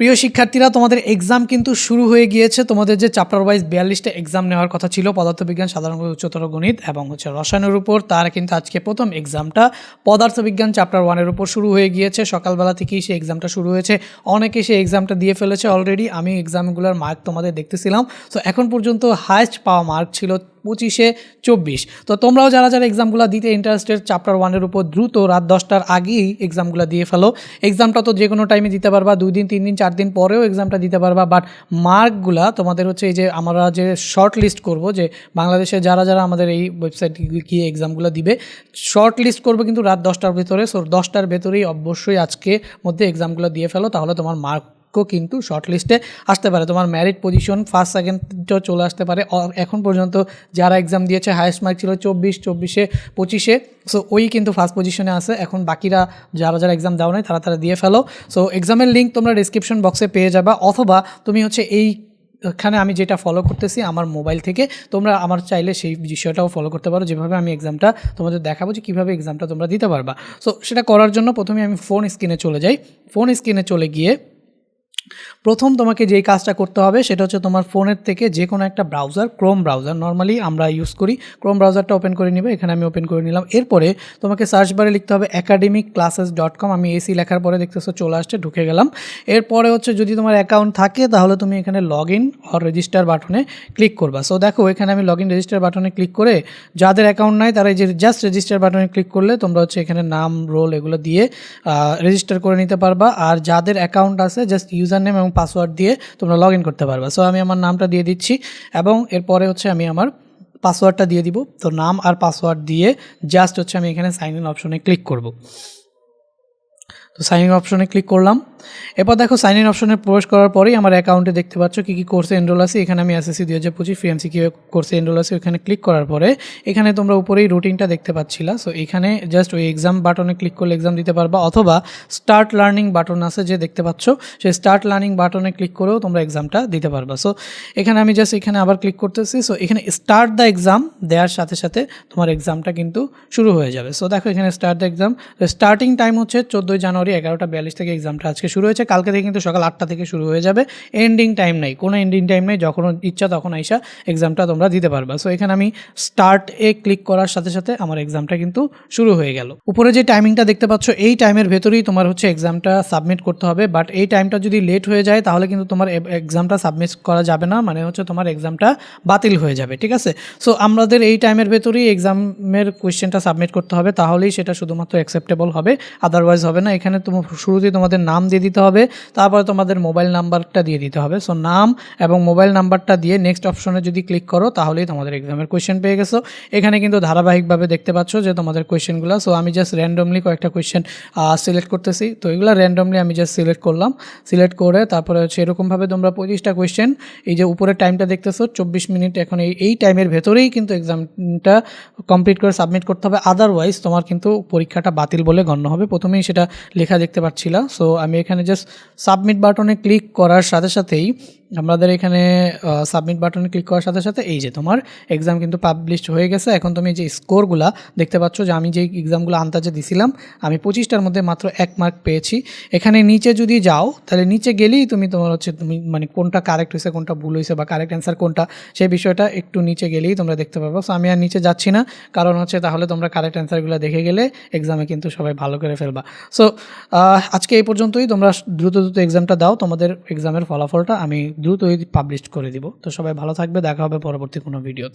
প্রিয় শিক্ষার্থীরা, তোমাদের এক্সাম কিন্তু শুরু হয়ে গিয়েছে। তোমাদের যে চ্যাপ্টার ওয়াইজ বিয়াল্লিশটা এক্সাম নেওয়ার কথা ছিল, পদার্থবিজ্ঞান, সাধারণ উচ্চতর গণিত এবং হচ্ছে রসায়নের উপর, তার কিন্তু আজকে প্রথম এক্সামটা পদার্থবিজ্ঞান চ্যাপ্টার ওয়ানের উপর শুরু হয়ে গিয়েছে। সকালবেলা থেকেই সেই এক্সামটা শুরু হয়েছে। অনেকে সেই এক্সামটা দিয়ে ফেলেছে অলরেডি আমি এক্সামগুলোর মার্ক তোমাদের দেখতেছিলাম। তো এখন পর্যন্ত হায়েস্ট পাওয়া মার্ক ছিল পঁচিশে চব্বিশ। তো তোমরাও যারা যারা এক্সামগুলো দিতে ইন্টারেস্টেড চ্যাপ্টার ওয়ানের উপর দ্রুত রাত দশটার আগেই এক্সামগুলো দিয়ে ফেলো। এক্সামটা তো যে কোনো টাইমে দিতে পারবা, দুই দিন, তিন দিন, চার দিন পরেও এক্সামটা দিতে পারবা। বাট মার্কগুলা তোমাদের হচ্ছে এই যে আমরা যে শর্ট লিস্ট করব, যে বাংলাদেশে যারা যারা আমাদের এই ওয়েবসাইট গিয়ে এক্সামগুলো দিবে শর্ট লিস্ট করবে কিন্তু রাত দশটার ভেতরে। সো দশটার ভেতরেই অবশ্যই আজকে মধ্যে এক্সামগুলো দিয়ে ফেলো, তাহলে তোমার মার্ক কিন্তু শর্ট লিস্টে আসতে পারে। তোমার ম্যারিট পজিশন ফার্স্ট সেকেন্ডও চলে আসতে পারে। এখন পর্যন্ত যারা এক্সাম দিয়েছে হায়েস্ট মার্ক ছিল চব্বিশ, চব্বিশে, পঁচিশে। সো ওই কিন্তু ফার্স্ট পজিশনে আছে। এখন বাকিরা যারা যারা এক্সাম দেওয়া নাই, তারা তারা দিয়ে ফেলো। সো এক্সামের লিঙ্ক তোমরা ডিসক্রিপশন বক্সে পেয়ে যাবা। অথবা তুমি হচ্ছে এই, এখানে আমি যেটা ফলো করতেছি আমার মোবাইল থেকে, তোমরা আমার চাইলে সেই বিষয়টাও ফলো করতে পারো। যেভাবে আমি এক্সামটা তোমাদের দেখাবো যে কীভাবে এক্সামটা তোমরা দিতে পারবা। সো সেটা করার জন্য প্রথমে আমি ফোন স্ক্রিনে চলে যাই। ফোন স্ক্রিনে চলে গিয়ে প্রথম তোমাকে যেই কাজটা করতে হবে সেটা হচ্ছে তোমার ফোনের থেকে যে কোনো একটা ব্রাউজার ক্রোম ব্রাউজার নর্মালি আমরা ইউজ করি। ক্রোম ব্রাউজারটা ওপেন করে নিবে, এখানে আমি ওপেন করে নিলাম। এরপরে তোমাকে সার্চ বারে লিখতে হবে একাডেমিক ক্লাসেস ডট কম আমি এসি লেখার পরে দেখতেছো চলে আসছে, ঢুকে গেলাম। এরপরে হচ্ছে যদি তোমার অ্যাকাউন্ট থাকে তাহলে তুমি এখানে লগ ইন অর রেজিস্টার বাটনে ক্লিক করবা। সো দেখো, এখানে আমি লগ ইন রেজিস্টার বাটনে ক্লিক করে যাদের অ্যাকাউন্ট নাই তারা এই যে জাস্ট রেজিস্টার বাটনে ক্লিক করলে তোমরা হচ্ছে এখানে নাম রোল এগুলো দিয়ে রেজিস্টার করে নিতে পারবা। আর যাদের অ্যাকাউন্ট আছে জাস্ট ইউজার নেম এবং পাসওয়ার্ড দিয়ে তোমরা লগ ইন করতে পারবা। সো আমি আমার নামটা দিয়ে দিচ্ছি এবং এরপরে হচ্ছে আমি আমার পাসওয়ার্ডটা দিয়ে দিব। তো নাম আর পাসওয়ার্ড দিয়ে জাস্ট হচ্ছে আমি এখানে সাইন ইন অপশনে ক্লিক করব। তো সাইন ইন অপশনে ক্লিক করলাম। এরপর দেখো সাইন ইন অপশনে প্রবেশ করার পরেই আমার অ্যাকাউন্টে দেখতে পাচ্ছ কী কী কোর্সে এনরোল আছে। এখানে আমি এসএসসি দুই হাজার পঁচিশ ফিএমসি কী কোর্সে এনরোল আছে। ওখানে ক্লিক করার পরে এখানে তোমরা উপরেই রুটিনটা দেখতে পাচ্ছিলা। সো এখানে জাস্ট ওই এক্সাম বাটনে ক্লিক করলে এক্সাম দিতে পারবা অথবা স্টার্ট লার্নিং বাটন আছে যে দেখতে পাচ্ছ, সেই স্টার্ট লার্নিং বাটনে ক্লিক করেও তোমরা এক্সামটা দিতে পারবা। সো এখানে আমি জাস্ট এখানে আবার ক্লিক করতেছি। সো এখানে স্টার্ট দ্য এক্সাম দেওয়ার সাথে সাথে তোমার এক্সামটা কিন্তু শুরু হয়ে যাবে। সো দেখো এখানে start the exam starting time হচ্ছে চোদ্দোই জানুয়ারি এগারোটা বিয়াল্লিশ থেকে এক্সামটা আজকে শুরু হয়েছে, কালকে থেকে কিন্তু সকাল আটটা থেকে শুরু হয়ে যাবে। এন্ডিং টাইম নেই, কোনো এন্ডিং টাইম নেই, যখন ইচ্ছা তখন আইসা এক্সামটা তোমরা দিতে পারবা। সো এখানে আমি স্টার্ট এ ক্লিক করার সাথে সাথে আমার এক্সামটা কিন্তু শুরু হয়ে গেল। উপরে যে টাইমিংটা দেখতে পাচ্ছ, এই টাইমের ভেতরেই তোমার হচ্ছে এক্সামটা সাবমিট করতে হবে। বাট এই টাইমটা যদি লেট হয়ে যায়, তাহলে কিন্তু তোমার এক্সামটা সাবমিট করা যাবে না। মানে হচ্ছে তোমার এক্সামটা বাতিল হয়ে যাবে, ঠিক আছে? সো আমাদের এই টাইমের ভেতরেই এক্সামের কোয়েশ্চেনটা সাবমিট করতে হবে। তাহলেই সেটা শুধুমাত্র অ্যাকসেপ্টেবল হবে আদারওয়াইজ হবে না। এখানে তোমার শুরুতেই তোমাদের নাম দিয়ে দিতে হবে। তারপরে তোমাদের মোবাইল নাম্বারটা দিয়ে দিতে হবে। সো নাম এবং মোবাইল নাম্বারটা দিয়ে নেক্সট অপশনে যদি ক্লিক করো, তাহলেই তোমাদের এক্সামের কোয়েশ্চেন পেয়ে গেছো। এখানে কিন্তু ধারাবাহিকভাবে দেখতে পাচ্ছ যে তোমাদের কোয়েশ্চেনগুলো সো আমি জাস্ট র্যান্ডমলি কয়েকটা কোয়েশ্চেন সিলেক্ট করতেছি। তো এগুলো র্যান্ডমলি আমি জাস্ট সিলেক্ট করলাম। সিলেক্ট করে তারপরে হচ্ছে এরকমভাবে তোমরা পঁচিশটা কোয়েশ্চেন এই যে উপরে টাইমটা দেখতেছো, চব্বিশ মিনিট এখন এই এই টাইমের ভেতরেই কিন্তু এক্সামটা কমপ্লিট করে সাবমিট করতে হবে। আদারওয়াইজ তোমার কিন্তু পরীক্ষাটা বাতিল বলে গণ্য হবে। প্রথমেই সেটা লেখা দেখতে পাচ্ছিলা। সো আমি এখানে জাস্ট সাবমিট বাটনে ক্লিক করার সাথে সাথেই আমাদের এখানে সাবমিট বাটনে ক্লিক করার সাথে সাথে এই যে তোমার এক্সাম কিন্তু পাবলিশড হয়ে গেছে। এখন তুমি যে স্কোরগুলা দেখতে পাচ্ছ যে আমি যে এক্সামগুলো আন্দাজে দিছিলাম, আমি পঁচিশটার মধ্যে মাত্র এক মার্ক পেয়েছি। এখানে নিচে যদি যাও, তাহলে নিচে গেলেই তুমি তোমার হচ্ছে তুমি মানে কোনটা কারেক্ট হয়েছে, কোনটা ভুল হয়েছে বা কারেক্ট অ্যান্সার কোনটা, সেই বিষয়টা একটু নিচে গেলেই তোমরা দেখতে পাবো। সো আমি আর নিচে যাচ্ছি না, কারণ হচ্ছে তাহলে তোমরা কারেক্ট অ্যান্সারগুলো দেখে গেলে এক্সামে কিন্তু সবাই ভালো করে ফেলবা। সো আজকে এই পর্যন্তই। তোমরা দ্রুত দ্রুত এক্সামটা দাও, তোমাদের এক্সামের ফলাফলটা আমি দ্রুতই পাবলিশ করে দিব। তো সবাই ভালো থাকবে, দেখা হবে পরবর্তী কোনো ভিডিওতে